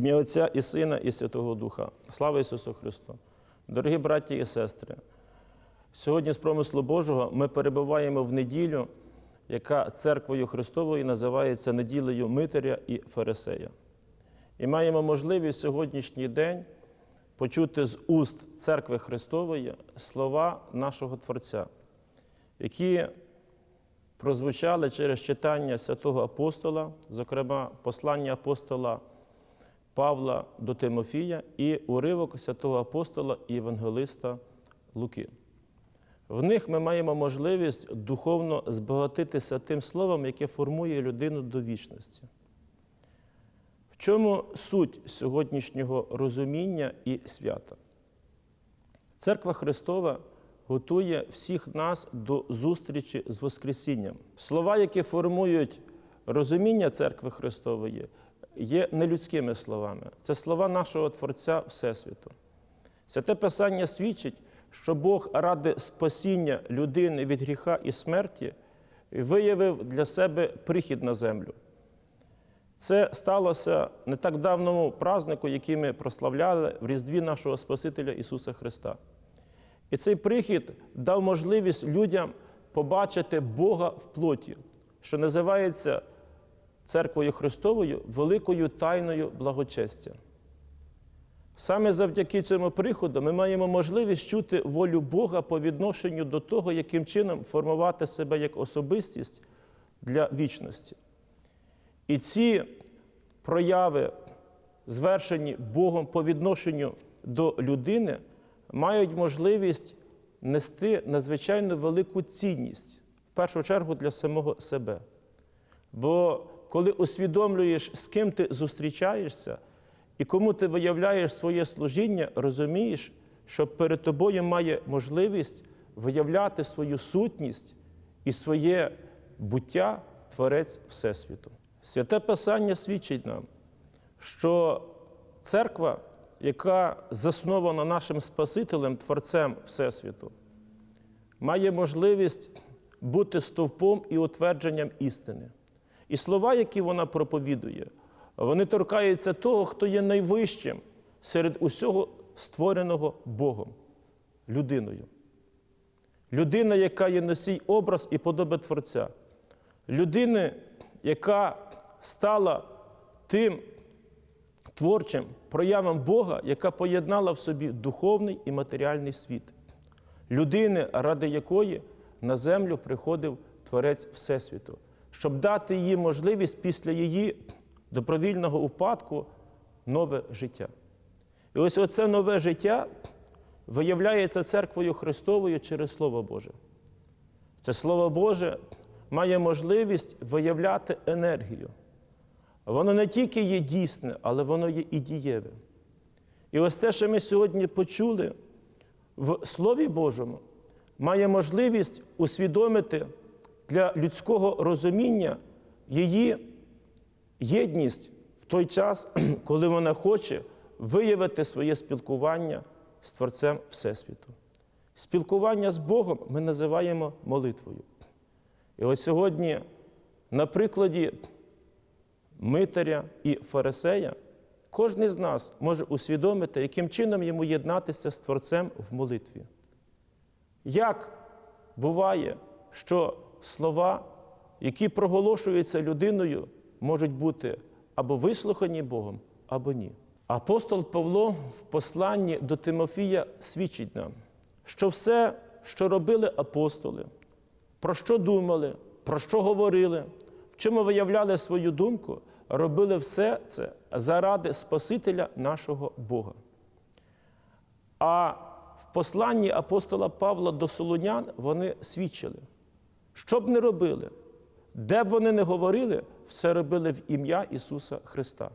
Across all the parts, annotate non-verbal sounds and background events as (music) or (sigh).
Ім'я Отця і Сина, і Святого Духа. Слава Ісусу Христу! Дорогі браті і сестри! Сьогодні з промислу Божого ми перебуваємо в неділю, яка церквою Христовою називається неділею Митаря і Фарисея. І маємо можливість сьогоднішній день почути з уст церкви Христової слова нашого Творця, які прозвучали через читання святого апостола, зокрема послання апостола Павла до Тимофія і уривок святого апостола і євангелиста Луки. В них ми маємо можливість духовно збагатитися тим словом, яке формує людину до вічності. В чому суть сьогоднішнього розуміння і свята? Церква Христова готує всіх нас до зустрічі з Воскресінням. Слова, які формують розуміння церкви Христової, є нелюдськими словами. Це слова нашого Творця Всесвіту. Святе Писання свідчить, що Бог ради спасіння людини від гріха і смерті виявив для себе прихід на землю. Це сталося не так давному празнику, який ми прославляли в Різдві нашого Спасителя Ісуса Христа. І цей прихід дав можливість людям побачити Бога в плоті, що називається церквою Христовою великою тайною благочестя. Саме завдяки цьому приходу ми маємо можливість чути волю Бога по відношенню до того, яким чином формувати себе як особистість для вічності. І ці прояви, звершені Богом по відношенню до людини, мають можливість нести надзвичайно велику цінність, в першу чергу для самого себе. Бо коли усвідомлюєш, з ким ти зустрічаєшся і кому ти виявляєш своє служіння, розумієш, що перед тобою має можливість виявляти свою сутність і своє буття Творець Всесвіту. Святе Писання свідчить нам, що церква, яка заснована нашим Спасителем, Творцем Всесвіту, має можливість бути стовпом і утвердженням істини. І слова, які вона проповідує, вони торкаються того, хто є найвищим серед усього створеного Богом, людиною. Людина, яка є носій образ і подоби Творця. Людина, яка стала тим творчим проявом Бога, яка поєднала в собі духовний і матеріальний світ. Людини, ради якої на землю приходив Творець Всесвіту, щоб дати їй можливість після її добровільного упадку нове життя. І ось оце нове життя виявляється церквою Христовою через Слово Боже. Це Слово Боже має можливість виявляти енергію. Воно не тільки є дійсне, але воно є і дієве. І ось те, що ми сьогодні почули в Слові Божому, має можливість усвідомити для людського розуміння її єдність в той час, (clears throat) коли вона хоче виявити своє спілкування з Творцем Всесвіту. Спілкування з Богом ми називаємо молитвою. І ось сьогодні, на прикладі Митаря і Фарисея, кожен з нас може усвідомити, яким чином йому єднатися з Творцем в молитві. Як буває, що слова, які проголошуються людиною, можуть бути або вислухані Богом, або ні. Апостол Павло в посланні до Тимофія свідчить нам, що все, що робили апостоли, про що думали, про що говорили, в чому виявляли свою думку, робили все це заради Спасителя нашого Бога. А в посланні апостола Павла до Солонян вони свідчили, що б не робили, де б вони не говорили, все робили в ім'я Ісуса Христа.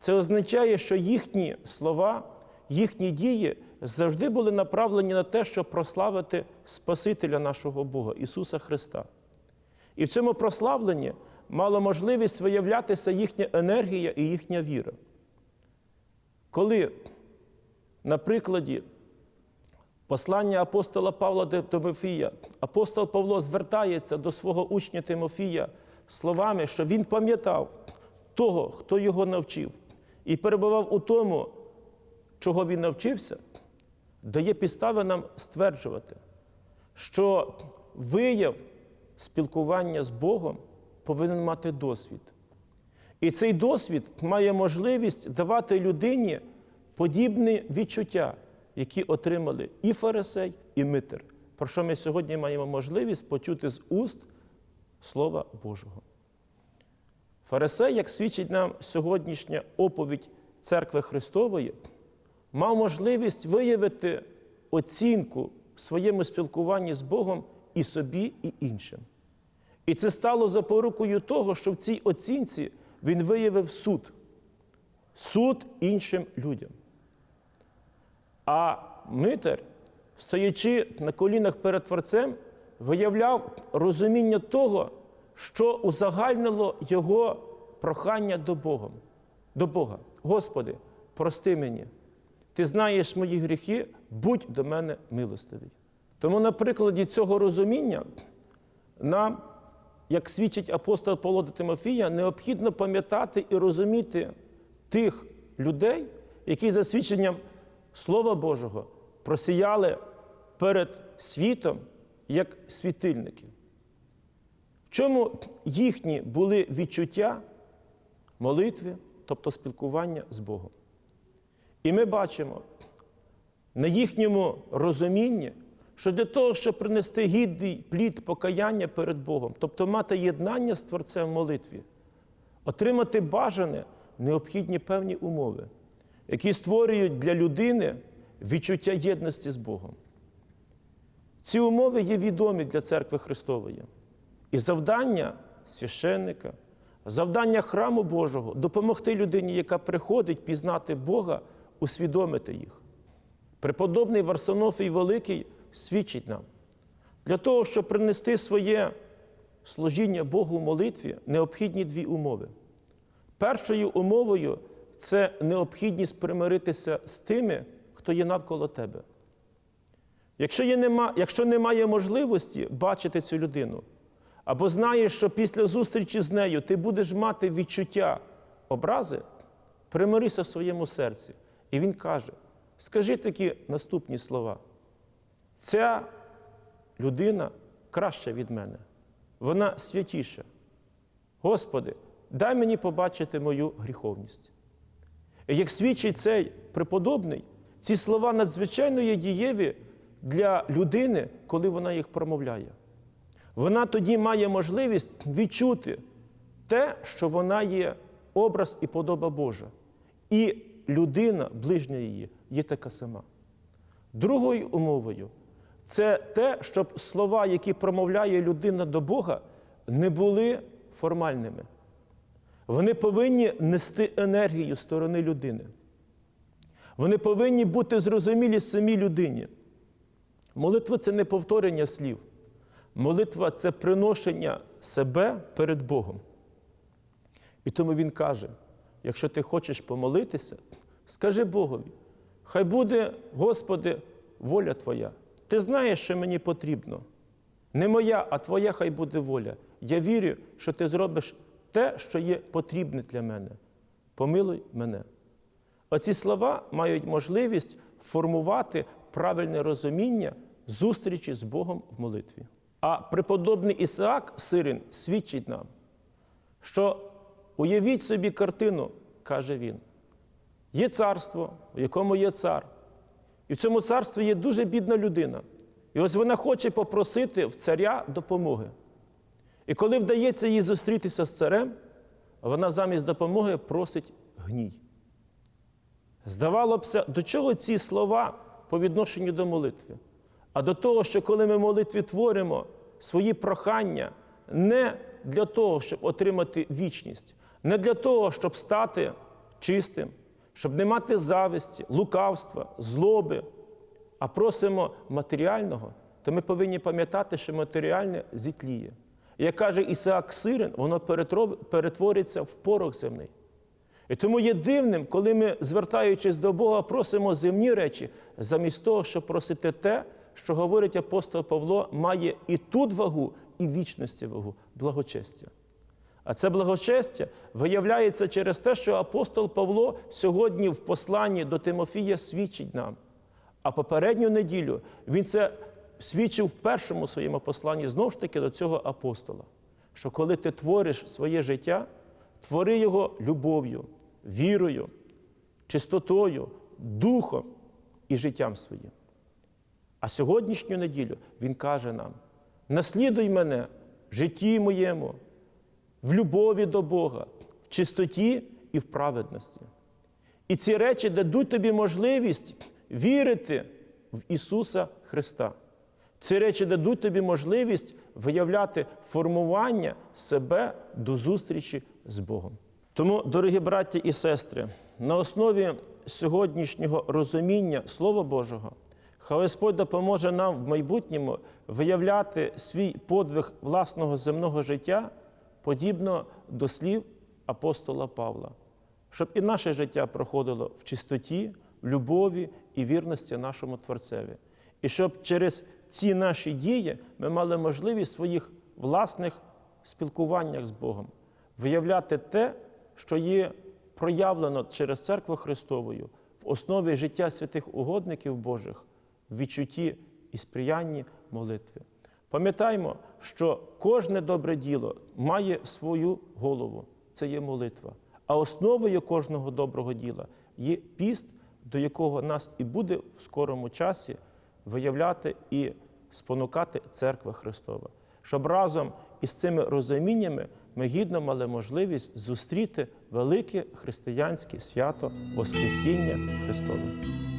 Це означає, що їхні слова, їхні дії завжди були направлені на те, щоб прославити Спасителя нашого Бога, Ісуса Христа. І в цьому прославленні мала можливість виявлятися їхня енергія і їхня віра. Коли на прикладі послання апостола Павла до Тимофія, апостол Павло звертається до свого учня Тимофія словами, що він пам'ятав того, хто його навчив, і перебував у тому, чого він навчився, дає підстави нам стверджувати, що вияв спілкування з Богом повинен мати досвід. І цей досвід має можливість давати людині подібні відчуття, які отримали і фарисей, і митер, про що ми сьогодні маємо можливість почути з уст Слова Божого. Фарисей, як свідчить нам сьогоднішня оповідь Церкви Христової, мав можливість виявити оцінку в своєму спілкуванні з Богом і собі, і іншим. І це стало запорукою того, що в цій оцінці він виявив суд, суд іншим людям. А Митер, стоячи на колінах перед Творцем, виявляв розуміння того, що узагальнило його прохання до Бога. До Бога. Господи, прости мені. Ти знаєш мої гріхи, будь до мене милостивий. Тому на прикладі цього розуміння нам, як свідчить апостол Павло до Тимофія, необхідно пам'ятати і розуміти тих людей, які за свідченням Слова Божого просіяли перед світом як світильники. В чому їхні були відчуття молитви, тобто спілкування з Богом? І ми бачимо на їхньому розумінні, що для того, щоб принести гідний плід покаяння перед Богом, тобто мати єднання з Творцем в молитві, отримати бажане, необхідні певні умови, які створюють для людини відчуття єдності з Богом. Ці умови є відомі для церкви Христової. І завдання священника, завдання храму Божого допомогти людині, яка приходить пізнати Бога, усвідомити їх. Преподобний Варсонофій Великий свідчить нам, для того, щоб принести своє служіння Богу в молитві, необхідні дві умови. Першою умовою це необхідність примиритися з тими, хто є навколо тебе. Якщо, є нема, якщо немає можливості бачити цю людину, або знаєш, що після зустрічі з нею ти будеш мати відчуття образи, примирися в своєму серці. І він каже: скажи такі наступні слова. Ця людина краща від мене, вона святіша. Господи, дай мені побачити мою гріховність. Як свідчить цей преподобний, ці слова надзвичайно є дієві для людини, коли вона їх промовляє. Вона тоді має можливість відчути те, що вона є образ і подоба Божа. І людина, ближня її, є така сама. Другою умовою це те, щоб слова, які промовляє людина до Бога, не були формальними. Вони повинні нести енергію сторони людини. Вони повинні бути зрозумілі самій людині. Молитва це не повторення слів. Молитва це приношення себе перед Богом. І тому він каже: якщо ти хочеш помолитися, скажи Богові, хай буде, Господи, воля Твоя. Ти знаєш, що мені потрібно. Не моя, а Твоя хай буде воля. Я вірю, що ти зробиш те, що є потрібне для мене. Помилуй мене. Оці слова мають можливість формувати правильне розуміння зустрічі з Богом в молитві. А преподобний Ісаак Сирин свідчить нам, що уявіть собі картину, каже він. Є царство, в якому є цар. І в цьому царстві є дуже бідна людина. І ось вона хоче попросити в царя допомоги. І коли вдається їй зустрітися з царем, вона замість допомоги просить гній. Здавалося б, до чого ці слова по відношенню до молитви? А до того, що коли ми молитві творимо свої прохання не для того, щоб отримати вічність, не для того, щоб стати чистим, щоб не мати зависті, лукавства, злоби, а просимо матеріального, то ми повинні пам'ятати, що матеріальне зітліє. Як каже Ісаак Сирин, воно перетвориться в порох земний. І тому є дивним, коли ми, звертаючись до Бога, просимо земні речі, замість того, щоб просити те, що говорить апостол Павло, має і тут вагу, і вічності вагу, благочестя. А це благочестя виявляється через те, що апостол Павло сьогодні в посланні до Тимофія свідчить нам. А попередню неділю він це свідчив в першому своєму посланні знову ж таки до цього апостола. Що коли ти твориш своє життя, твори його любов'ю, вірою, чистотою, духом і життям своїм. А сьогоднішню неділю Він каже нам: наслідуй мене в житті моєму, в любові до Бога, в чистоті і в праведності. І ці речі дадуть тобі можливість вірити в Ісуса Христа. Ці речі дадуть тобі можливість виявляти формування себе до зустрічі з Богом. Тому, дорогі браті і сестри, на основі сьогоднішнього розуміння Слова Божого, хай Господь допоможе нам в майбутньому виявляти свій подвиг власного земного життя подібно до слів апостола Павла, щоб і наше життя проходило в чистоті, в любові і вірності нашому Творцеві. І щоб через ці наші дії ми мали можливість в своїх власних спілкуваннях з Богом виявляти те, що є проявлено через церкву Христовою в основі життя святих угодників Божих в відчутті і сприянні молитви. Пам'ятаймо, що кожне добре діло має свою голову це є молитва. А основою кожного доброго діла є піст, до якого нас і буде в скорому часі виявляти і спонукати церква Христова, щоб разом із цими розуміннями ми гідно мали можливість зустріти велике християнське свято Воскресіння Христове.